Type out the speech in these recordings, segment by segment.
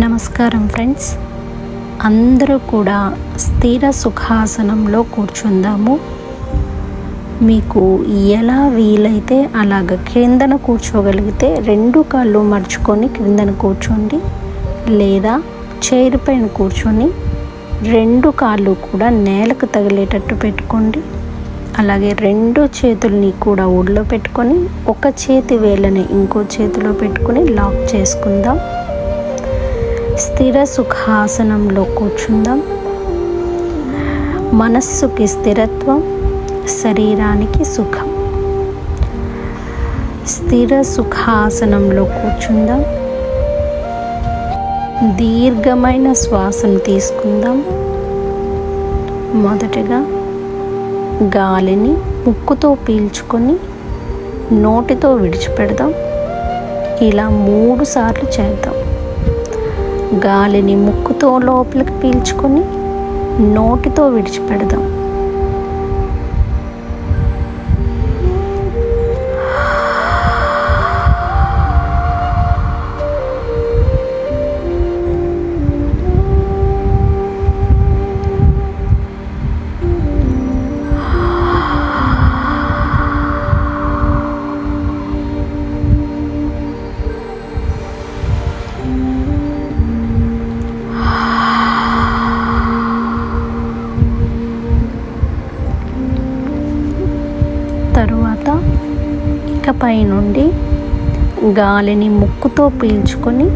నమస్కారం ఫ్రెండ్స్. అందరూ కూడా స్థిర సుఖాసనంలో కూర్చుందాము. మీకు ఎలా వీలైతే అలాగ క్రిందన కూర్చోగలిగితే రెండు కాళ్ళు మర్చుకొని క్రిందన కూర్చోండి. లేదా చైర్ పైన కూర్చొని రెండు కాళ్ళు కూడా నేలకు తగిలేటట్టు పెట్టుకోండి. అలాగే రెండు చేతుల్ని కూడా ఒళ్ళో పెట్టుకొని ఒక చేతి వేళ్ళని ఇంకో చేతిలో పెట్టుకొని లాక్ చేసుకుందాం. స్థిర సుఖాసనంలో కూర్చుందాం. మనస్సుకి స్థిరత్వం శరీరానికి సుఖం. స్థిర సుఖాసనంలో కూర్చుందాం. దీర్ఘమైన శ్వాసను తీసుకుందాం. మొదటగా గాలిని ముక్కుతో పీల్చుకొని నోటితో విడిచిపెడదాం. ఇలా మూడు సార్లు చేద్దాం. గాలిని ముక్కుతో లోపలికి పీల్చుకొని నోటితో విడిచిపెడదాం. ఇకపై నుండి గాలిని ముక్కుతో పీల్చుకొని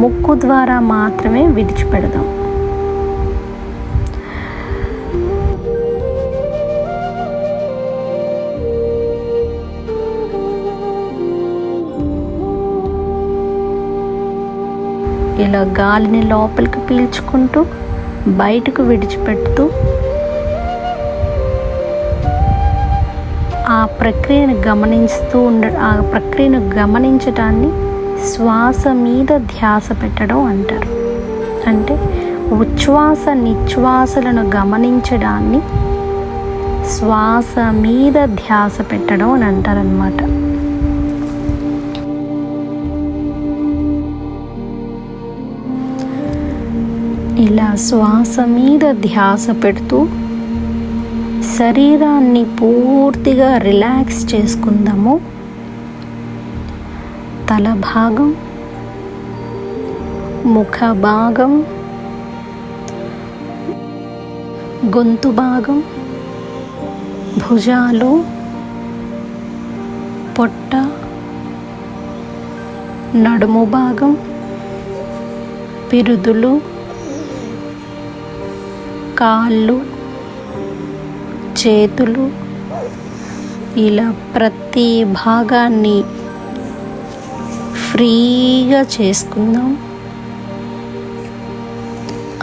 ముక్కు ద్వారా మాత్రమే విడిచిపెడదాం. ఇలా గాలిని లోపలికి పీల్చుకుంటూ బయటకు విడిచిపెడుతూ ప్రక్రియను గమనిస్తూ ఉండ ఆ ప్రక్రియను గమనించటాన్ని శ్వాస మీద ధ్యాస పెట్టడం అంటారు. అంటే ఉచ్ఛ్వాస నిశ్వాసలను గమనించడాన్ని శ్వాస మీద ధ్యాస పెట్టడం అని అంటారనమాట ఇలా శ్వాస మీద ధ్యాస పెడుతూ శరీరాన్ని పూర్తిగా రిలాక్స్ చేసుకుందాము. తల భాగం ముఖ భాగం గొంతు భాగం భుజాలు పొట్ట నడుము భాగం పిరుదులు కాళ్ళు చేతులు ఇలా ప్రతి భాగాన్ని ఫ్రీగా చేసుకుందాం.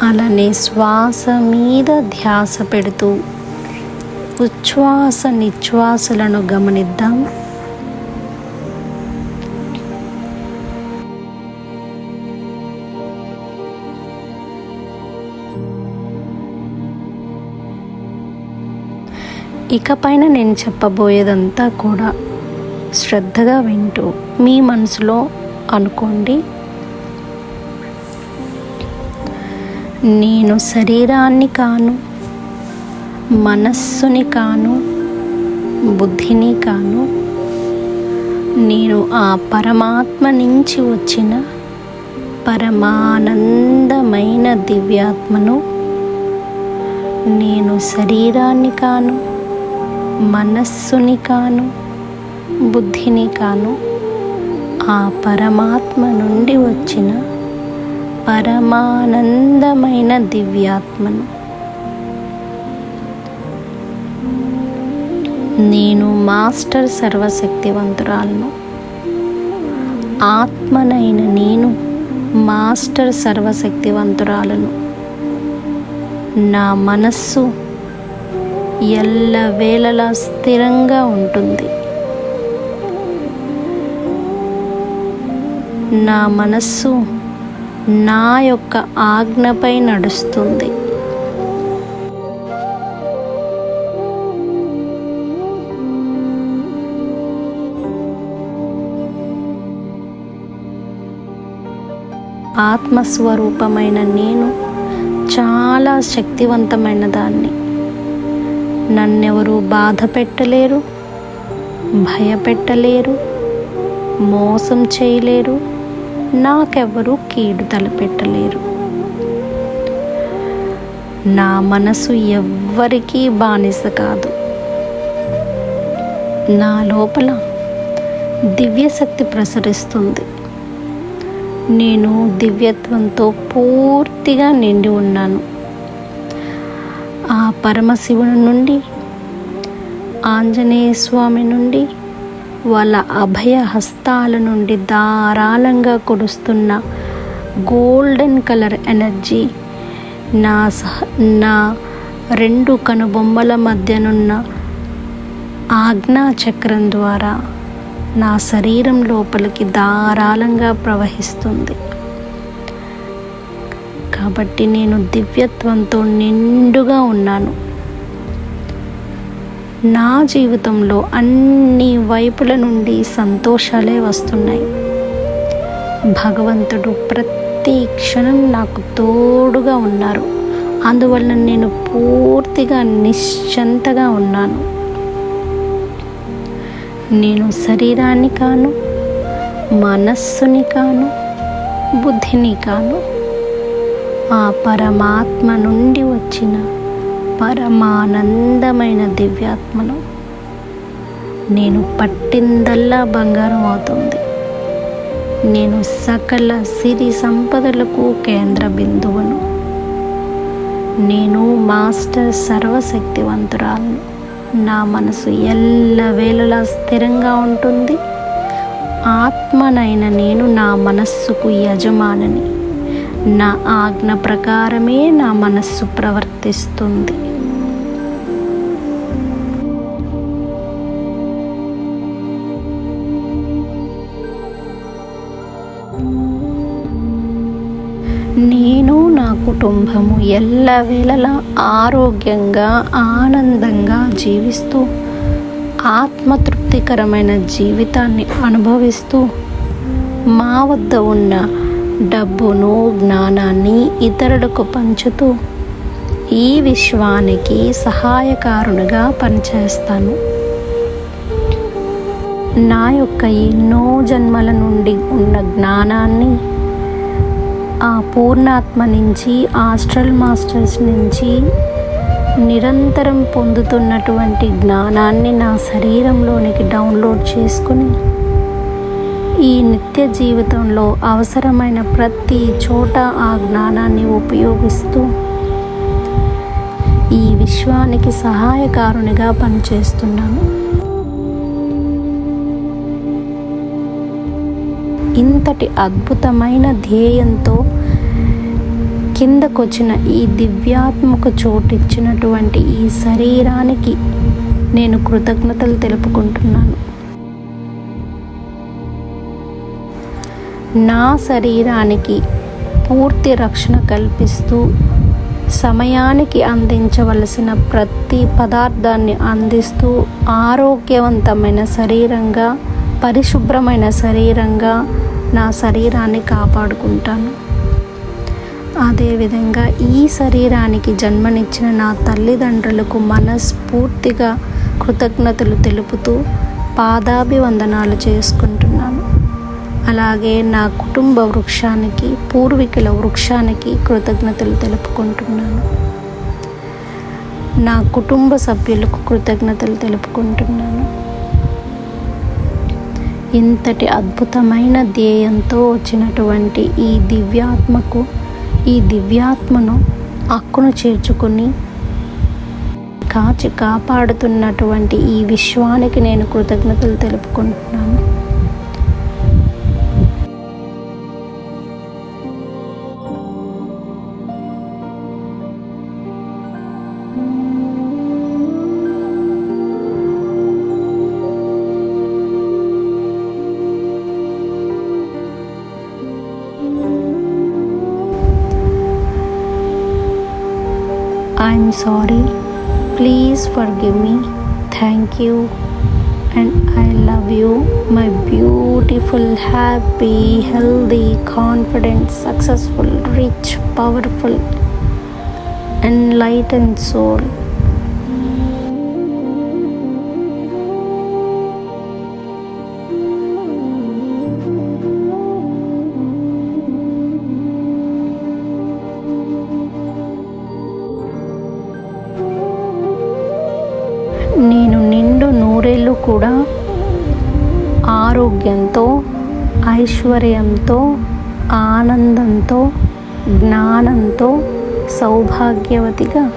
అలానే శ్వాస మీద ధ్యాస పెడుతూ ఉచ్ఛ్వాస నిశ్వాసలను గమనిద్దాం. ఇకపైన నేను చెప్పబోయేదంతా కూడా శ్రద్ధగా వింటూ మీ మనసులో అనుకోండి. నేను శరీరాన్ని కాను మనస్సుని కాను బుద్ధిని కాను నేను ఆ పరమాత్మ నుంచి వచ్చిన పరమానందమైన దివ్యాత్మను నేను శరీరాన్ని కాను మనస్సుని కాను బుద్ధిని కాను ఆ పరమాత్మ నుండి వచ్చిన పరమానందమైన దివ్యాత్మను. నేను మాస్టర్ సర్వశక్తివంతురాలను. ఆత్మనైన నేను మాస్టర్ సర్వశక్తివంతురాలను. నా మనస్సు ఎల్లవేళలా స్థిరంగా ఉంటుంది. నా మనస్సు నా యొక్క ఆజ్ఞపై నడుస్తుంది. ఆత్మస్వరూపమైన నేను చాలా శక్తివంతమైన దాన్ని నన్నెవరు బాధ పెట్టలేరు భయపెట్టలేరు మోసం చేయలేరు నాకెవ్వరూ కీడు తలపెట్టలేరు. నా మనసు ఎవ్వరికీ బానిస కాదు. నా లోపల దివ్యశక్తి ప్రసరిస్తుంది. నేను దివ్యత్వంతో పూర్తిగా నిండి ఉన్నాను. పరమశివుని నుండి ఆంజనేయ స్వామి నుండి వాళ్ళ అభయ హస్తాల నుండి ధారాళంగా కురుస్తున్న గోల్డెన్ కలర్ ఎనర్జీ నా సహ నా రెండు కనుబొమ్మల మధ్యనున్న ఆజ్ఞా చక్రం ద్వారా నా శరీరం లోపలికి ధారాళంగా ప్రవహిస్తుంది. కాబట్టి నేను దివ్యత్వంతో నిండుగా ఉన్నాను. నా జీవితంలో అన్ని వైపుల నుండి సంతోషాలే వస్తున్నాయి. భగవంతుడు ప్రతి క్షణం నాకు తోడుగా ఉన్నారు. అందువలన నేను పూర్తిగా నిశ్చంతగా ఉన్నాను. నేను శరీరాన్ని కాను మనస్సుని కాను బుద్ధిని కాను ఆ పరమాత్మ నుండి వచ్చిన పరమానందమైన దివ్యాత్మను నేను పట్టిందల్లా బంగారం అవుతుంది. నేను సకల సిరి సంపదలకు కేంద్ర బిందువును. నేను మాస్టర్ సర్వశక్తివంతురాలను. నా మనసు ఎల్లవేళలా స్థిరంగా ఉంటుంది. ఆత్మనైన నేను నా మనస్సుకు యజమానని. నా ఆజ్ఞ ప్రకారమే నా మనస్సు ప్రవర్తిస్తుంది. నేను నా కుటుంబము ఎల్లవేళలా ఆరోగ్యంగా ఆనందంగా జీవిస్తూ ఆత్మతృప్తికరమైన జీవితాన్ని అనుభవిస్తూ మా వద్ద ఉన్న డబ్బును జ్ఞానాన్ని ఇతరులకు పంచుతూ ఈ విశ్వానికి సహాయకారునిగా పనిచేస్తాను. నా యొక్క ఎన్నో జన్మల నుండి ఉన్న జ్ఞానాన్ని ఆ పూర్ణాత్మ నుంచి ఆస్ట్రల్ మాస్టర్స్ నుంచి నిరంతరం పొందుతున్నటువంటి జ్ఞానాన్ని నా శరీరంలోనికి డౌన్లోడ్ చేసుకుని ఈ నిత్య జీవితంలో అవసరమైన ప్రతి చోట ఆ జ్ఞానాన్ని ఉపయోగిస్తూ ఈ విశ్వానికి సహాయకారునిగా పనిచేస్తున్నాను. ఇంతటి అద్భుతమైన ధ్యేయంతో కిందకొచ్చిన ఈ దివ్యాత్మక చోటిచ్చినటువంటి ఈ శరీరానికి నేను కృతజ్ఞతలు తెలుపుకుంటున్నాను. నా శరీరానికి పూర్తి రక్షణ కల్పిస్తూ సమయానికి అందించవలసిన ప్రతి పదార్థాన్ని అందిస్తూ ఆరోగ్యవంతమైన శరీరంగా పరిశుభ్రమైన శరీరంగా నా శరీరాన్ని కాపాడుకుంటాను. అదేవిధంగా ఈ శరీరానికి జన్మనిచ్చిన నా తల్లిదండ్రులకు మనస్ఫూర్తిగా కృతజ్ఞతలు తెలుపుతూ పాదాభివందనాలు చేసుకుంటున్నాను. అలాగే నా కుటుంబ వృక్షానికి పూర్వీకుల వృక్షానికి కృతజ్ఞతలు తెలుపుకుంటున్నాను. నా కుటుంబ సభ్యులకు కృతజ్ఞతలు తెలుపుకుంటున్నాను. ఇంతటి అద్భుతమైన ధ్యేయంతో వచ్చినటువంటి ఈ దివ్యాత్మకు ఈ దివ్యాత్మను అక్కును చేర్చుకుని కాచి కాపాడుతున్నటువంటి ఈ విశ్వానికి నేను కృతజ్ఞతలు తెలుపుకుంటున్నాను. am sorry. Please forgive me. Thank you. And I love you, my beautiful, happy, healthy, confident, successful, rich, powerful, enlightened soul. ఆరోగ్యంతో ఐశ్వర్యంతో ఆనందంతో జ్ఞానంతో సౌభాగ్యవతిగా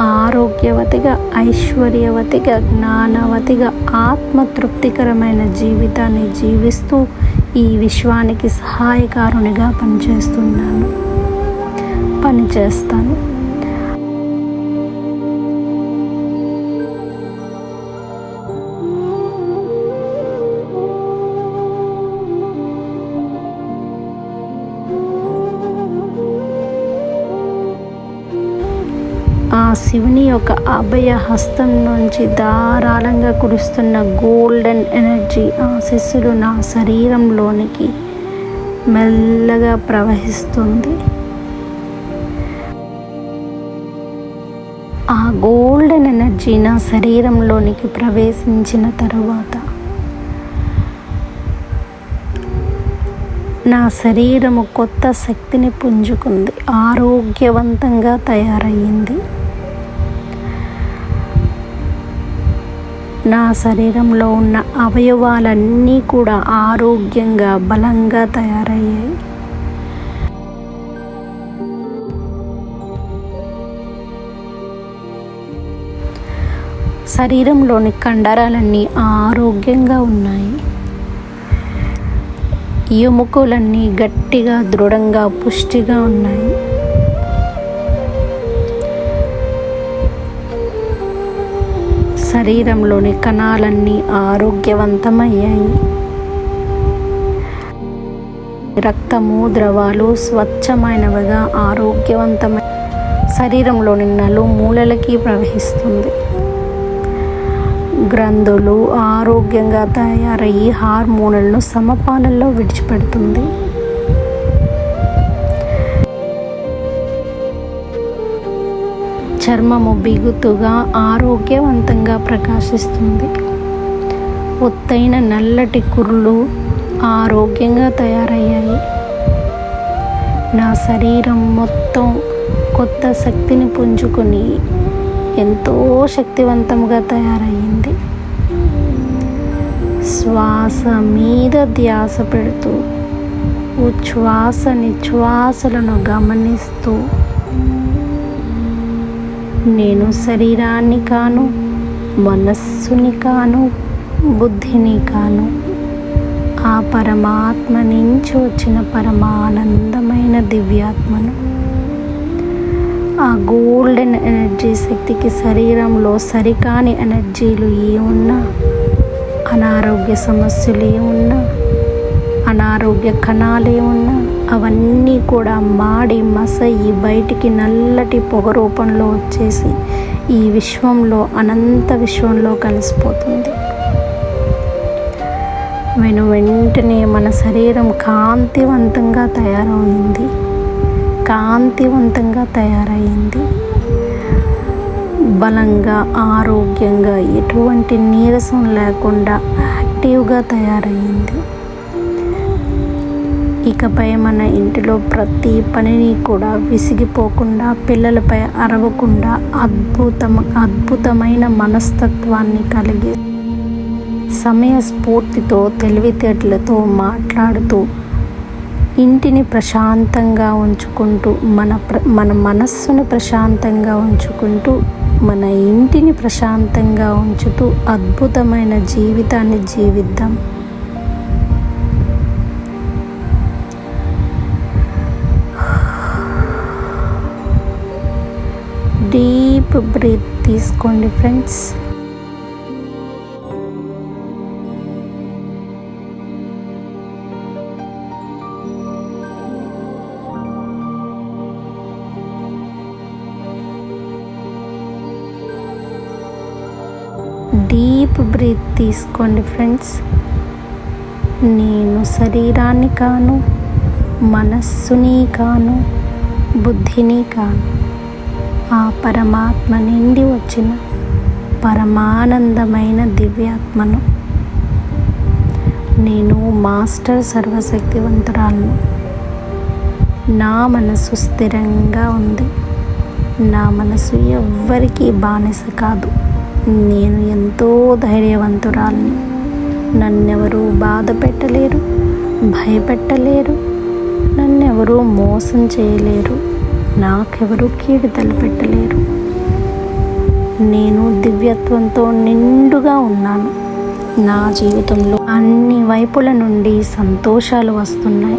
ఆరోగ్యవతిగా ఐశ్వర్యవతిగా జ్ఞానవతిగా ఆత్మతృప్తికరమైన జీవితాన్ని జీవిస్తూ ఈ విశ్వానికి సహాయకారునిగా పనిచేస్తున్నాను. పనిచేస్తాను. శివుని యొక్క అభయ హస్తం నుంచి ధారాళంగా కురుస్తున్న గోల్డెన్ ఎనర్జీ ఆశీస్సులు నా శరీరంలోనికి మెల్లగా ప్రవహిస్తుంది. ఆ గోల్డెన్ ఎనర్జీ నా శరీరంలోనికి ప్రవేశించిన తరువాత నా శరీరము కొత్త శక్తిని పుంజుకుంది ఆరోగ్యవంతంగా తయారయ్యింది. నా శరీరంలో ఉన్న అవయవాలన్నీ కూడా ఆరోగ్యంగా బలంగా తయారయ్యాయి. శరీరంలోని కండరాలన్నీ ఆరోగ్యంగా ఉన్నాయి. ఎముకలన్నీ గట్టిగా దృఢంగా పుష్టిగా ఉన్నాయి. శరీరంలోని కణాలన్నీ ఆరోగ్యవంతమయ్యాయి. రక్తము ద్రవాలు స్వచ్ఛమైనవిగా ఆరోగ్యవంతమైన శరీరంలోని నలు మూలలకి ప్రవహిస్తుంది. గ్రంథులు ఆరోగ్యంగా తయారయ్యి హార్మోన్లను సమపాలల్లో విడిచిపెడుతుంది. చర్మము బిగుతుగా ఆరోగ్యవంతంగా ప్రకాశిస్తుంది. ఒత్తైన నల్లటి కుర్రులు ఆరోగ్యంగా తయారయ్యాయి. నా శరీరం మొత్తం కొత్త శక్తిని పుంజుకొని ఎంతో శక్తివంతంగా తయారయ్యింది. శ్వాస మీద ధ్యాస పెడుతూ ఉచ్ఛ్వాస నిశ్వాసలను గమనిస్తూ నేను శరీరాన్ని కాను మనస్సుని కాను బుద్ధిని కాను. ఆ పరమాత్మ నుంచి వచ్చిన పరమానందమైన దివ్యాత్మను. ఆ గోల్డెన్ ఎనర్జీ శక్తికి శరీరంలో సరికాని ఎనర్జీలు ఏమున్నా అనారోగ్య సమస్యలు ఏమున్నా అనారోగ్య కణాలు ఏమున్నా అవన్నీ కూడా మాడి మసయి బయటికి నల్లటి పొగ రూపంలో వచ్చేసి ఈ విశ్వంలో అనంత విశ్వంలో కలిసిపోతుంది. వెను వెంటనే మన శరీరం కాంతివంతంగా తయారైంది కాంతివంతంగా తయారైంది బలంగా ఆరోగ్యంగా ఎటువంటి నీరసం లేకుండా యాక్టివ్గా తయారయ్యింది ఇకపై మన ఇంటిలో ప్రతి పనిని కూడా విసిగిపోకుండా పిల్లలపై అరవకుండా అద్భుతం అద్భుతమైన మనస్తత్వాన్ని కలిగి సమయస్ఫూర్తితో తెలివితేటలతో మాట్లాడుతూ ఇంటిని ప్రశాంతంగా ఉంచుకుంటూ మన ప్ర మన మనస్సును ప్రశాంతంగా ఉంచుకుంటూ మన ఇంటిని ప్రశాంతంగా ఉంచుతూ అద్భుతమైన జీవితాన్ని జీవిద్దాం. డీప్ బ్రీత్ తీసుకోండి ఫ్రెండ్స్ డీప్ బ్రీత్ తీసుకోండి ఫ్రెండ్స్ నేను శరీరాన్ని కాను మనస్సుని కాను బుద్ధిని కాను. ఆ పరమాత్మ నుండి వచ్చిన పరమానందమైన దివ్యాత్మను. నేను మాస్టర్ సర్వశక్తివంతురాలను. నా మనసు స్థిరంగా ఉంది. నా మనసు ఎవ్వరికీ బానిస కాదు. నేను ఎంతో ధైర్యవంతురాల్ని. నన్నెవరూ బాధ పెట్టలేరు భయపెట్టలేరు నన్నెవరూ మోసం చేయలేరు. నాకెవరూ కీడు తలపెట్టలేరు. నేను దివ్యత్వంతో నిండుగా ఉన్నాను. నా జీవితంలో అన్ని వైపుల నుండి సంతోషాలు వస్తున్నాయి.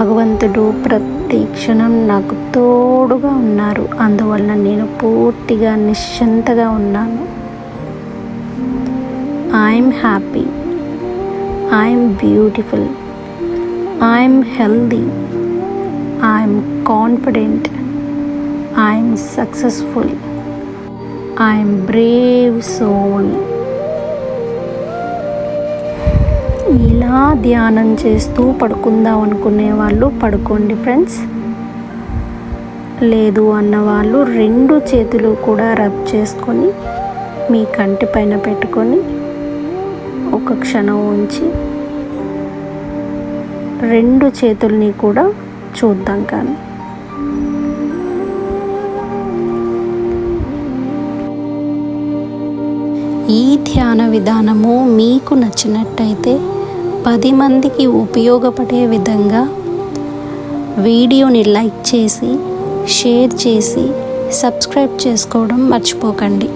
భగవంతుడు ప్రతి క్షణం నాకు తోడుగా ఉన్నారు. అందువలన నేను పూర్తిగా నిశ్చింతగా ఉన్నాను. I'm happy. I'm beautiful. I'm healthy. I'm confident I'm successful I'm brave soul ఇలా ధ్యానం చేస్తూ పడుకుందాం అనుకునే వాళ్ళు పడుకోండి ఫ్రెండ్స్ లేదు అన్న వాళ్ళు రెండు చేతులు కూడా రబ్ చేసుకొని మీ కంటి పైన పెట్టుకొని ఒక క్షణం ఉంచి రెండు చేతుల్ని కూడా చూద్దాం కానీ. ఈ ధ్యాన విధానము మీకు నచ్చినట్టయితే పది మందికి ఉపయోగపడే విధంగా వీడియోని లైక్ చేసి షేర్ చేసి సబ్స్క్రైబ్ చేసుకోవడం మర్చిపోకండి.